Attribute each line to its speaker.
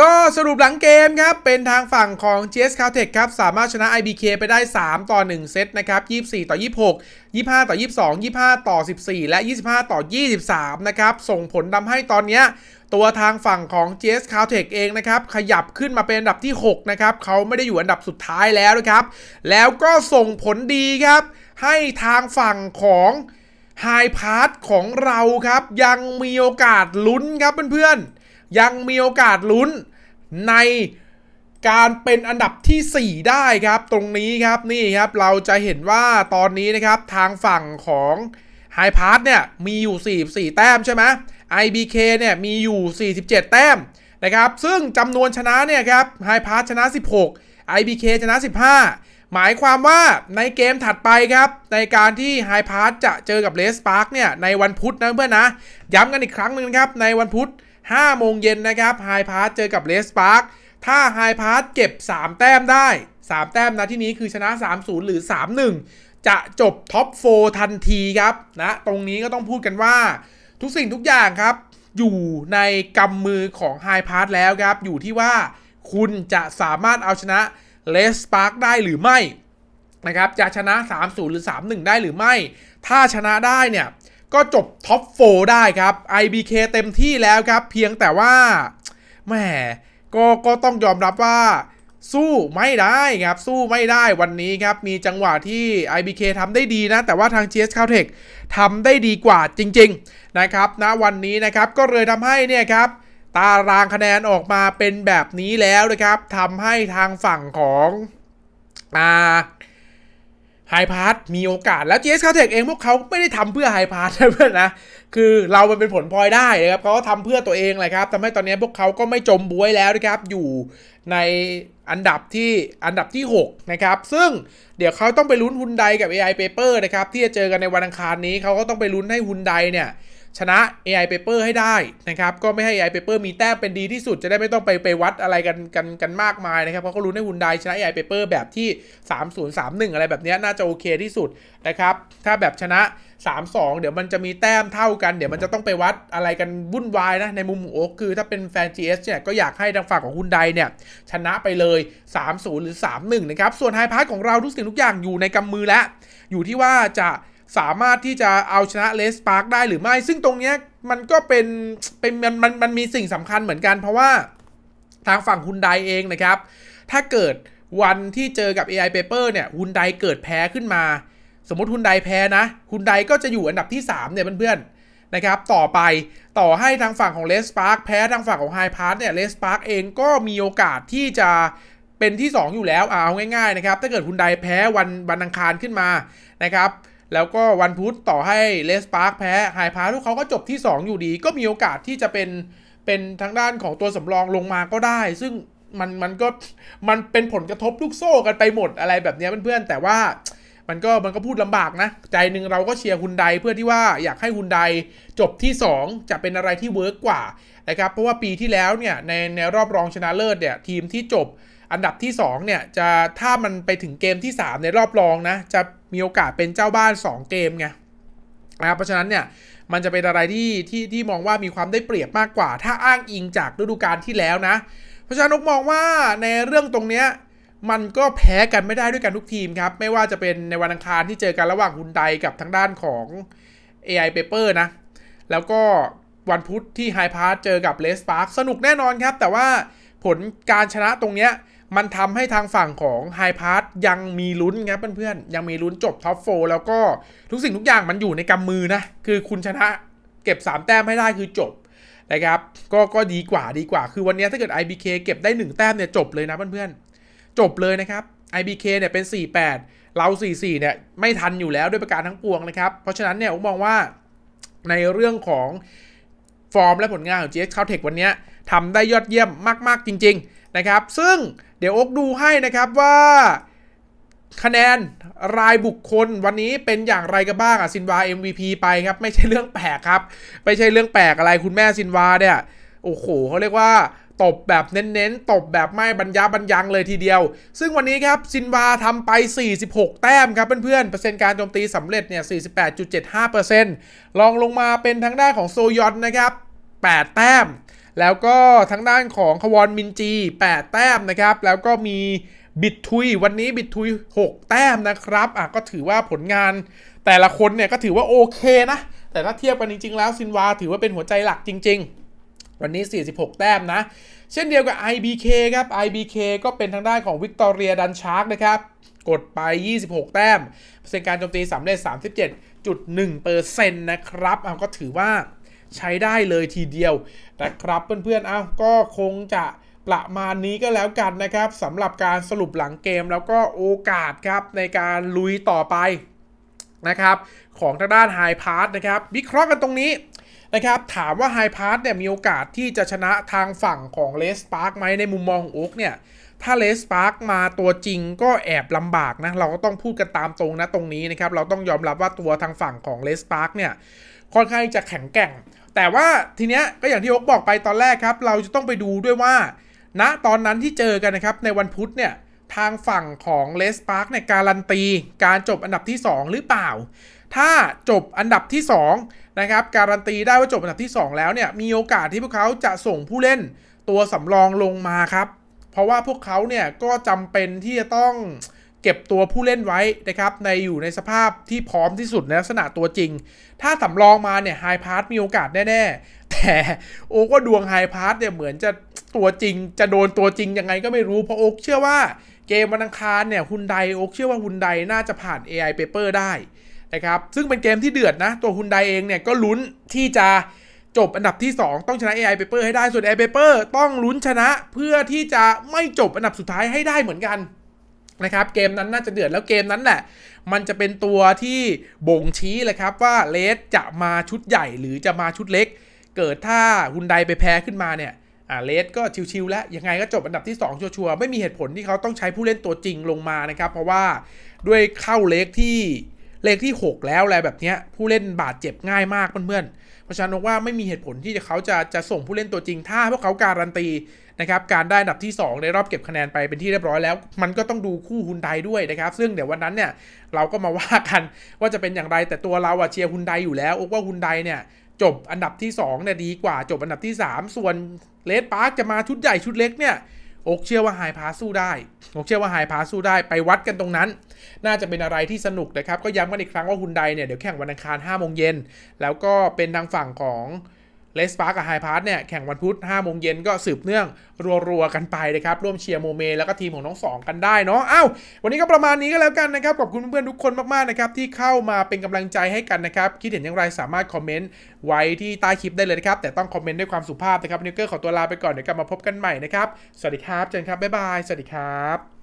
Speaker 1: ก็สรุปหลังเกมครับ เป็นทางฝั่งของ GS Caltech ครับ สามารถชนะ IBK ไปได้ 3 ต่อ 1 เซตนะครับ 24 ต่อ 26 25 ต่อ 22 25 ต่อ 14 และ 25 ต่อ 23 นะครับ ส่งผลทำให้ตอนนี้ตัวทางฝั่งของ GS Caltech เองนะครับ ขยับขึ้นมาเป็นอันดับที่ 6 นะครับ เขาไม่ได้อยู่อันดับสุดท้ายแล้วนะครับ แล้วก็ส่งผลดีครับ ให้ทางฝั่งของไฮพาร์ทของเราครับ ยังมีโอกาสลุ้นครับเพื่อนๆยังมีโอกาสลุ้น ในการเป็นอันดับทีสี่ 4 ได้ครับ ตรงนี้ครับนี่ครับเราจะเห็นว่าตอนนี้นะครับทางฝั่งของไฮพาร์ทเนี่ยมีอยู่ 44 แต้มใช่ไหม IBK เนี่ยมีอยู่ 47 แต้มนะครับซึ่งจำนวนชนะเนี่ยครับไฮพาร์ทชนะ 16 IBK ชนะ 15 หมายความว่าในเกมถัดไปครับ ในการที่ไฮพาร์ทจะเจอกับเลสปาร์กเนี่ยในวันพุธนะเพื่อนนะ ย้ำกันอีกครั้งหนึ่งครับในวันพุธ 5 โมงเย็นนะครับไฮพาร์ทเจอกับเลสปาร์กถ้าไฮพาร์ทเก็บ 3 แต้มได้ 3 แต้มนะที่นี้คือชนะ 3-0 หรือ 3-1 จะจบท็อป4ทันทีครับนะตรงนี้ก็ต้องพูดกันว่าทุกสิ่งทุกอย่างครับ อยู่ในกำมือของไฮพาร์ทแล้วครับ อยู่ที่ว่าคุณจะสามารถเอาชนะเลสปาร์กได้หรือไม่นะครับจะชนะ 3-0 หรือ 3-1 ได้หรือไม่ ถ้าชนะได้เนี่ย ก็จบท็อป4ได้ครับ IBK เต็มที่แล้วครับ เพียงแต่ว่าแหมก็ก็ต้องยอมรับว่า สู้ไม่ได้ครับ สู้ไม่ได้วันนี้ครับ มีจังหวะที่ IBK ทำได้ดีนะ แต่ว่าทาง GS Caltech ทำได้ดีกว่าจริง ๆ นะครับณวันนี้นะครับก็เลยทำให้เนี่ยครับตารางคะแนนออกมาเป็นแบบนี้แล้วนะครับทำให้ทางฝั่งของอ่า ไฮพาร์ทมีโอกาสแล้ว GS Caltech เองพวกเขาไม่ได้ทำเพื่อไฮพาร์ทนะเพื่อนนะ คือเรามันเป็นผลพลอยได้นะครับเขาก็ทำเพื่อตัวเองเลยครับทำให้ตอนนี้พวกเขาก็ไม่จมบวยแล้วนะครับ อยู่ในอันดับที่อันดับที่ 6 นะครับ ซึ่งเดี๋ยวเขาต้องไปลุ้นฮุนไดกับ AI Paper นะครับ ที่จะเจอกันในวันอังคารนี้เขาก็ต้องไปลุ้นให้ฮุนไดเนี่ย ชนะ AI Paper ให้ได้นะครับ ก็ไม่ให้ AI Paper มีแต้มเป็นดีที่สุดจะได้ไม่ต้องไปไปวัดอะไรกันกันกันมากมายนะครับ เพราะเขารู้ในฮุนไดชนะ AI Paper แบบที่ 3031 อะไรแบบนี้น่าจะโอเคที่สุดนะครับ ถ้าแบบชนะ 3-2 เดี๋ยวมันจะมีแต้มเท่ากัน เดี๋ยวมันจะต้องไปวัดอะไรกันวุ่นวายนะในมุมโอ๊คคือถ้าเป็นแฟน GS เนี่ยก็อยากให้ทางฝั่งของฮุนไดเนี่ยชนะไปเลย 3-0 หรือ 3-1 นะครับ ส่วนไฮพาร์ทของเราทุกสิ่งทุกอย่างอยู่ในกำมือแล้วอยู่ที่ว่าจะ สามารถที่จะเอาชนะเลสปาร์กได้หรือไม่ ซึ่งตรงเนี้ยมันก็เป็นเป็นมันมันมันมีสิ่งสำคัญเหมือนกัน เพราะว่าทางฝั่งฮุนไดเองนะครับ ถ้าเกิดวันที่เจอกับ AI Paper เนี่ยฮุนไดเกิดแพ้ขึ้นมา สมมติฮุนไดแพ้นะฮุนไดก็จะอยู่อันดับที่3เนี่ยเพื่อนๆนะครับ ต่อไปต่อให้ทางฝั่งของเลสปาร์กแพ้ทางฝั่งของไฮพาร์เนี่ยเลสปาร์กเองก็มีโอกาสที่จะเป็นที่ 2 อยู่แล้วเอาง่ายๆนะครับ ถ้าเกิดฮุนไดแพ้วันวันอังคารขึ้นมานะครับ แล้วก็วันพุธต่อให้เลสปาร์กแพ้ไฮพาร์ทุกเขาก็จบที่ 2 อยู่ดี ก็มีโอกาสที่จะเป็นเป็นทางด้านของตัวสำรองลงมาก็ได้ ซึ่งมันมันก็มันเป็นผลกระทบลูกโซ่กันไปหมดอะไรแบบนี้เพื่อนๆแต่ว่ามันก็มันก็พูดลำบากนะ ใจหนึ่งเราก็เชียร์ฮุนไดเพื่อที่ว่าอยากให้ฮุนไดจบที่ 2 จะเป็นอะไรที่เวิร์กกว่านะครับเพราะว่าปีที่แล้วเนี่ยในในรอบรองชนะเลิศเนี่ยทีมที่จบ อันดับที่2เนี่ยจะถ้ามันไปถึงเกมที่ 3 ในรอบรองนะ จะมีโอกาสเป็นเจ้าบ้าน 2 เกมไงนะครับเพราะฉะนั้นเนี่ยมันจะเป็นอะไรที่ที่ที่มองว่ามีความได้เปรียบมากกว่า ถ้าอ้างอิงจากฤดูกาลที่แล้วนะ เพราะฉะนั้นนกมองว่าในเรื่องตรงเนี้ยมันก็แพ้กันไม่ได้ด้วยกันทุกทีมครับ ไม่ว่าจะเป็นในวันอังคารที่เจอกันระหว่างฮุนไดกับทางด้านของ AI Paper นะ แล้วก็วันพุธที่ไฮพาร์เจอกับเลสปาร์คสนุกแน่นอนครับ แต่ว่าผลการชนะตรงเนี้ย มันทำให้ทางฝั่งของไฮพาร์ยังมีลุ้นครับเพื่อนๆ ยังมีลุ้นจบท็อปโฟแล้วก็ทุกสิ่งทุกอย่างมันอยู่ในกำมือนะ คือคุณชนะเก็บ 3 แต้มให้ได้คือจบนะครับ ก็ก็ดีกว่าดีกว่า คือวันนี้ถ้าเกิด IBK เก็บได้ 1 แต้มเนี่ยจบเลยนะเพื่อนๆ จบเลยนะครับ IBK เนี่ยเป็น 48 เรา 44 เนี่ยไม่ทันอยู่แล้วด้วยประการทั้งปวงนะครับ เพราะฉะนั้นเนี่ยผมมองว่าในเรื่องของฟอร์มและผลงานของ GX Caltech วันนี้ทำได้ยอดเยี่ยมมาก ๆ จริง ๆ นะครับ ซึ่งเดี๋ยวอกดูให้นะครับว่าคะแนนรายบุคคลวันนี้เป็นอย่างไรกันบ้างอะซินวา MVP ไปครับ ไม่ใช่เรื่องแปลกครับ ไม่ใช่เรื่องแปลกอะไรคุณแม่ซินวาเนี่ยโอ้โหเขาเรียกว่าตบแบบเน้นๆ ตบแบบไม่บรรยาบรรยังเลยทีเดียว ซึ่งวันนี้ครับซินวาทำไป 46 แต้มครับเพื่อนๆ เปอร์เซ็นต์การโจมตีสำเร็จเนี่ย 48.75%ลองลงมาเป็นทางด้านของโซยอนนะครับ 8 แต้ม แล้วก็ทางด้านของควอนมินจี 8 แต้มนะครับ แล้วก็มีบิดทุยวันนี้บิดทุย 6 แต้มนะครับอะก็ถือว่าผลงานแต่ละคนเนี่ยก็ถือว่าโอเคนะ แต่ถ้าเทียบกันจริง ๆ แล้วซินวาถือว่าเป็นหัวใจหลักจริง ๆ วันนี้ 46 แต้มนะ เช่นเดียวกับ IBK ครับ IBK ก็เป็นทางด้านของวิกตอเรียดันชาร์กนะครับกดไป 26 แต้มเปอร์เซ็นต์การโจมตีสำเร็จ37.1%นะครับเอาก็ถือว่า ใช้ได้เลยทีเดียวนะครับเพื่อนๆเอาก็คงจะประมาณนี้ก็แล้วกันนะครับสำหรับการสรุปหลังเกมแล้วก็โอกาสครับในการลุยต่อไปนะครับของทางด้านไฮพาร์ทนะครับวิเคราะห์กันตรงนี้นะครับถามว่าไฮพาร์ทเนี่ยมีโอกาสที่จะชนะทางฝั่งของเลสปาร์กไหมในมุมมองของโอ๊กเนี่ยถ้าเลสปาร์กมาตัวจริงก็แอบลำบากนะเราก็ต้องพูดกันตามตรงนะตรงนี้นะครับเราต้องยอมรับว่าตัวทางฝั่งของเลสปาร์กเนี่ยค่อนข้างจะแข็งแกร่ง แต่ว่าทีเนี้ยก็อย่างที่โอ๊กบอกไปตอนแรกครับ เราจะต้องไปดูด้วยว่า ณตอนนั้นที่เจอกันนะครับในวันพุธเนี่ยทางฝั่งของเลสปาร์กเนี่ยการันตี การจบอันดับที่ 2 หรือเปล่า ถ้าจบอันดับที่2นะครับการันตีได้ว่าจบอันดับที่ 2 แล้วเนี่ยมีโอกาสที่พวกเขาจะส่งผู้เล่นตัวสำรองลงมาครับ เพราะว่าพวกเขาเนี่ยก็จำเป็นที่จะต้อง เก็บตัวผู้เล่นไว้นะครับในอยู่ในสภาพที่พร้อมที่สุดในลักษณะตัวจริง ถ้าสำรองมาเนี่ยไฮพาร์ทมีโอกาสแน่ๆ แต่โอ๊กก็ดวงไฮพาร์ทเนี่ยเหมือนจะตัวจริง จะโดนตัวจริงยังไงก็ไม่รู้เพราะโอ๊กเชื่อว่าเกมวันอังคารเนี่ยฮุนไดโอ๊กเชื่อว่าฮุนไดน่าจะผ่าน AI Paper ได้นะครับซึ่งเป็นเกมที่เดือดนะ ตัวฮุนไดเองเนี่ยก็ลุ้นที่จะจบอันดับที่ 2 ต้องชนะ AI Paper ให้ได้ส่วน AI Paper ต้องลุ้นชนะเพื่อที่จะไม่จบอันดับสุดท้ายให้ได้เหมือนกัน นะครับเกมนั้นน่าจะเดือดแล้วเกมนั้นแหละ มันจะเป็นตัวที่บ่งชี้เลยครับว่าเลสจะมาชุดใหญ่หรือจะมาชุดเล็ก เกิดถ้าฮุนไดไปแพ้ขึ้นมาเนี่ยอ่าเลสก็ชิวๆแล้ว ยังไงก็จบอันดับที่ 2 ชัวร์ๆไม่มีเหตุผลที่เขาต้องใช้ผู้เล่นตัวจริงลงมานะครับ เพราะว่าด้วยเข้าเลขที่เลขที่ 6 แล้วอะไรแบบเนี้ยผู้เล่นบาดเจ็บง่ายมากเพื่อนๆเพราะฉะนั้นว่าไม่มีเหตุผลที่จะเขาจะจะส่งผู้เล่นตัวจริง ถ้าพวกเขาการันตี นะครับการได้อันดับที่ 2 ในรอบเก็บคะแนนไปเป็นที่เรียบร้อยแล้ว มันก็ต้องดูคู่ฮุนไดด้วยนะครับ ซึ่งเดี๋ยววันนั้นเนี่ยเราก็มาว่ากันว่าจะเป็นอย่างไรแต่ตัวเราอะเชียร์ฮุนไดอยู่แล้วโอ้ว่าฮุนไดเนี่ยจบอันดับที่2เนี่ยดีกว่าจบอันดับที่ 3 ส่วนเลดปาร์คจะมาชุดใหญ่ชุดเล็กเนี่ยอกเชื่อว่าไฮพาสู้ได้อกเชื่อว่าไฮพาสู้ได้ไปวัดกันตรงนั้น น่าจะเป็นอะไรที่สนุกนะครับ ก็ย้ำกันอีกครั้งว่าฮุนไดเนี่ยเดี๋ยวแข่งวันอังคาร5โมงเย็นแล้วก็เป็นทางฝั่งของ เลสปาร์กับไฮพาร์เนี่ยแข่งวันพุธ5โมงเย็นก็สืบเนื่องรัวๆกันไปนะครับ ร่วมเชียร์โมเม แล้วก็ทีมของน้องสองกันได้เนาะอ้าววันนี้ก็ประมาณนี้ก็แล้วกันนะครับ ขอบคุณเพื่อนๆทุกคนมากๆนะครับ ที่เข้ามาเป็นกำลังใจให้กันนะครับ คิดเห็นอย่างไรสามารถคอมเมนต์ไว้ที่ใต้คลิปได้เลยนะครับ แต่ต้องคอมเมนต์ด้วยความสุภาพนะครับนิวเกอร์ขอตัวลาไปก่อนเดี๋ยวกลับมาพบกันใหม่นะครับสวัสดีครับเจนครับบ๊ายบายสวัสดีครับ